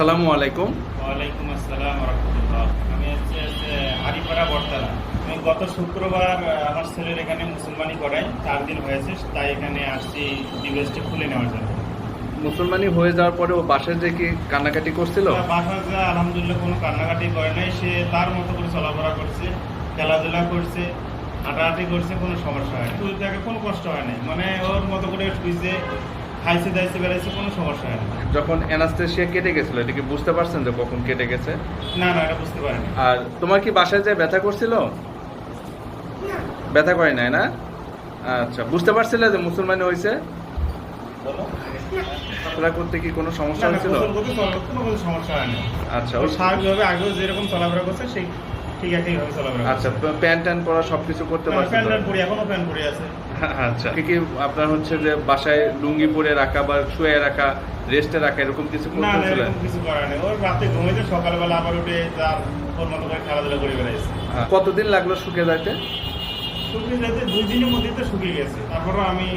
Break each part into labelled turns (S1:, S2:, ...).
S1: আসসালামু আলাইকুম।
S2: ওয়ালাইকুম আসসালাম রহমতুল্লাহ। আমি হচ্ছে হারিপাড়া বটতলা। আমি গত শুক্রবার আমার ছেলের এখানে মুসলমানি করাই চার দিন হয়েছে তাই এখানে আসছি ডিভাইসটা খুলে নেওয়ার জন্য।
S1: মুসলমানি হয়ে যাওয়ার পরে ও বাসায় যে কি কান্নাকাটি করছিল?
S2: তা বাসা যা আলহামদুলিল্লাহ কোনো কান্নাকাটি করে নাই। সে তার মতো করে চলাফেরা করছে খেলাধুলা করছে হাঁটাহাঁটি করছে কোনো সমস্যা হয় না তাকে কোনো কষ্ট হয় নাই? মানে ওর মতো করে শুইছে খাইছে দাইছে বেড়াইছে কোনো সমস্যা হয় না।
S1: যখন অ্যানাস্থেশিয়া কেটে গেছিল এটা কি বুঝতে পারছেন যে কখন কেটে গেছে?
S2: না না এটা বুঝতে পারিনি।
S1: আর তোমার কি বাসায় যে ব্যথা করছিল? ব্যথা করে নাই না? আচ্ছা বুঝতে পারছিলে যে মুসলমানি হয়েছে চলাফেরা করতে কি কোনো সমস্যা হয়েছিল?
S2: কোনো সমস্যা হয়
S1: আচ্ছা
S2: ও
S1: ও
S2: স্বাভাবিকভাবে আগেও যেরকম চলাফেরা করছে সেই ঠিক একইভাবে চলাফেরা
S1: আচ্ছা প্যান্ট পরা সবকিছু করতে পারছেন
S2: প্যান্ট? পরি এখনও প্যান্ট পরে আছে।
S1: আচ্ছা কি কি আপনার হচ্ছে যে বাসায় লুঙ্গি পরে রাখা বা শুয়ে রাখা রেস্টে রাখা এরকম কিছু
S2: না না এরকম কিছু করার নেই। ওর রাতে ঘুমাইতে সকালবেলা আবার উঠে তার ওর মতো করে খেলাধুলা করে বেড়াইছে।
S1: হ্যাঁ। কতদিন লাগল শুকে যাইতে?
S2: শুকিয়ে দুই দিনের মধ্যেই তো শুকিয়ে গেছে। আমি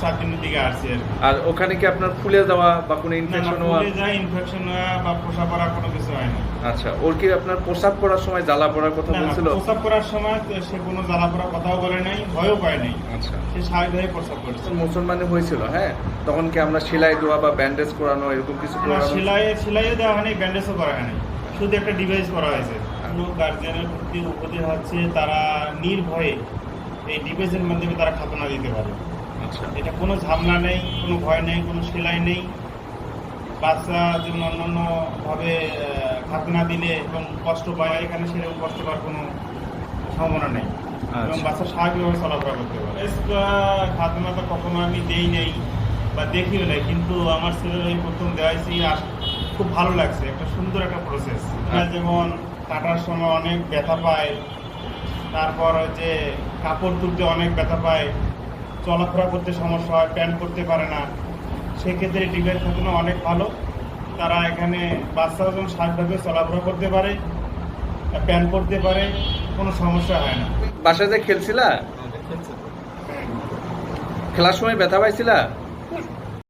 S2: চার দিনের দিকে আসছি আর
S1: আর ওখানে কি আপনার ফুলে যাওয়া বা কোনো
S2: না না
S1: ইনফেকশন হওয়া?
S2: যায় ইনফেকশন বা পোষা পড়া কোনো কিছু হয় না।
S1: আচ্ছা ওর কি আপনার পোশাক পরার সময় জ্বালা পড়ার কথা বলছিল?
S2: প্রস্রাব করার সময় সে কোনো জ্বালা কথাও বলে নাই ভয়ও পায় নাই।
S1: আচ্ছা।
S2: সে স্বাভাবিকভাবে করছে
S1: মুসলমানে হয়েছিল হ্যাঁ? তখন কি আমরা সেলাই দেওয়া বা ব্যান্ডেজ করানো এরকম কিছু
S2: সেলাই সেলাইও দেওয়া হয়নি ব্যান্ডেজও করা হয়নি। শুধু একটা ডিভাইস করা হয়েছে। কোনো গার্জিয়ানের প্রতি উপদেশ হচ্ছে তারা নির্ভয়ে এই ডিভাইসের মাধ্যমে তারা খাতনা দিতে পারে।
S1: আচ্ছা।
S2: এটা কোনো ঝামেলা নেই কোনো ভয় নেই কোনো সেলাই নেই। বাচ্চা যেমন অন্যান্যভাবে খাতনা দিলে এবং কষ্ট পায় এখানে সেরকম কষ্ট পাওয়ার কোনো সম্ভাবনা নেই। এবং
S1: আচ্ছা।
S2: বাচ্চা স্বাভাবিকভাবে চলাফেরা করতে পারে। খাতনা তো কখনো আমি দেই নেই বা দেখিও নাই কিন্তু আমার ছেলের এই প্রথম দেওয়াইছি আর খুব ভালো লাগছে। একটা সুন্দর একটা প্রসেস যেমন কাটার সময় অনেক ব্যথা পায় তারপর হচ্ছে কাপড় তুলতে অনেক ব্যথা পায় চলাফেরা করতে সমস্যা হয় প্যান্ট করতে পারে না। সেক্ষেত্রে ডিবের খাতনা অনেক ভালো। তারা এখানে বাচ্চারা যেমন স্বাভাবিকভাবে চলাফেরা করতে পারে প্যান্ট করতে পারে কোনো সমস্যা হয় না।
S1: বাসায় যে খেলছিলা? খেলার সময় ব্যথা পাইছিলা?